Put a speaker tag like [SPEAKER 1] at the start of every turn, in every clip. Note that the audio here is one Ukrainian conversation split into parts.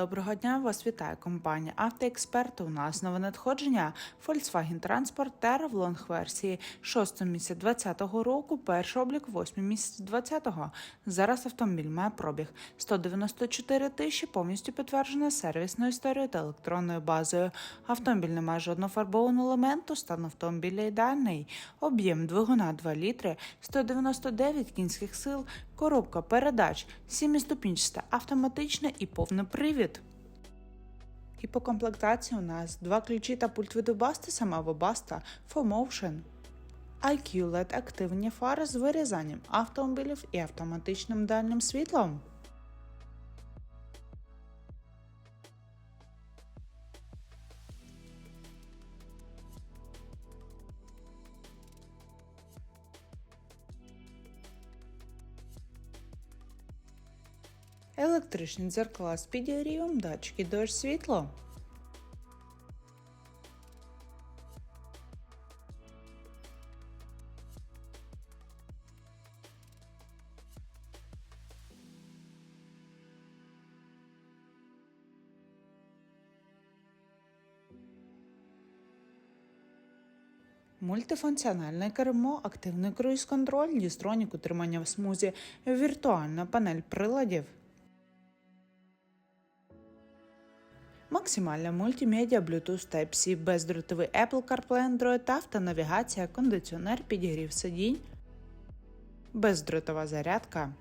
[SPEAKER 1] Доброго дня! Вас вітає компанія Автоексперт. У нас нове надходження Volkswagen Transporter в лонг версії 6 місяць 2020 року, перший облік 8 місяць 2020. Зараз автомобіль має пробіг 194 тисячі, повністю підтверджена сервісною історією та електронною базою. Автомобіль не має жодного фарбованого елементу, стан автомобіля ідеальний, об'єм двигуна 2 літри, 199 кінських сил, коробка передач, 7-ступінчаста, автоматична і повний привід. І по комплектації у нас два ключі та пульт від Баста, сама Webaста, 4Motion. IQ LED активні фари з вирізанням автомобілів і автоматичним дальнім світлом. Електричні дзеркала з підігрівом, датчики дощ світло. Мультифункціональне кермо, активний круїз-контроль, дістронік утримання в смузі, віртуальна панель приладів. Максимальна мультимедіа Bluetooth Type-C, бездротовий Apple CarPlay Android та автонавігація, кондиціонер, підігрів сидінь, бездротова зарядка,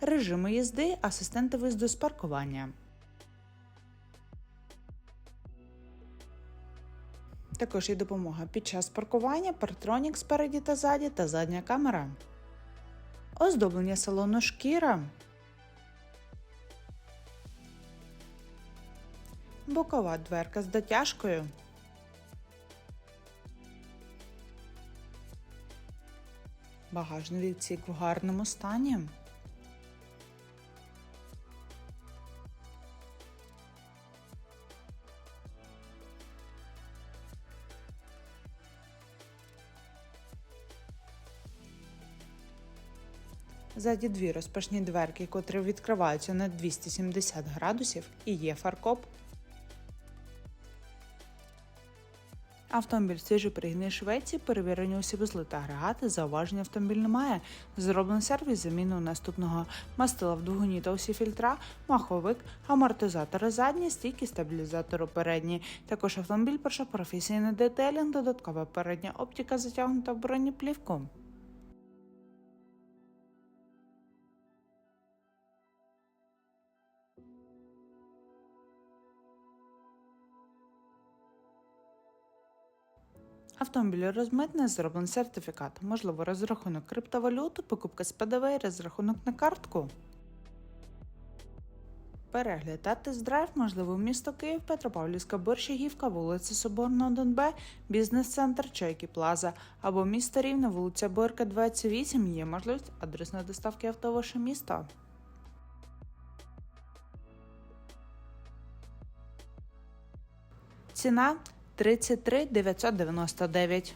[SPEAKER 1] режими їзди, асистенти виїзду з паркування. Також є допомога під час паркування, партронік спереді та ззаді та задня камера. Оздоблення салону шкіра. Бокова дверка з дотяжкою. Багажний відсік в гарному стані. Ззаді дві розпашні дверки, котрі відкриваються на 270 градусів і є фаркоп. Автомобіль свіжий пригідний Швеції, перевірені усі вузли та агрегати, зауваження автомобіль немає. Зроблений сервіс заміну наступного мастила в двигуні та усі фільтра, маховик, амортизатори задні, стійки стабілізатору передні. Також автомобіль пройшов професійний детелінг, додаткова передня оптика затягнута в бронеплівку. Автомобіль розмитне зроблений сертифікат, можливо, розрахунок криптовалюти, покупка з ПДВ і розрахунок на картку. Перегляд та тест-драйв можливо місто Київ, Петропавлівська Борщагівка, вулиця Соборна 1Б, бізнес-центр Чайки Плаза або місто Рівне, вулиця Борка 28 є можливість адресної доставки авто в ваше місто. Ціна 33 999.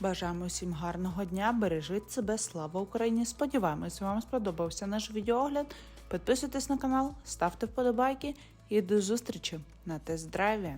[SPEAKER 1] Бажаємо всім гарного дня, бережіть себе, слава Україні! Сподіваємось, вам сподобався наш відеоогляд. Підписуйтесь на канал, ставте вподобайки і до зустрічі на тест-драйві!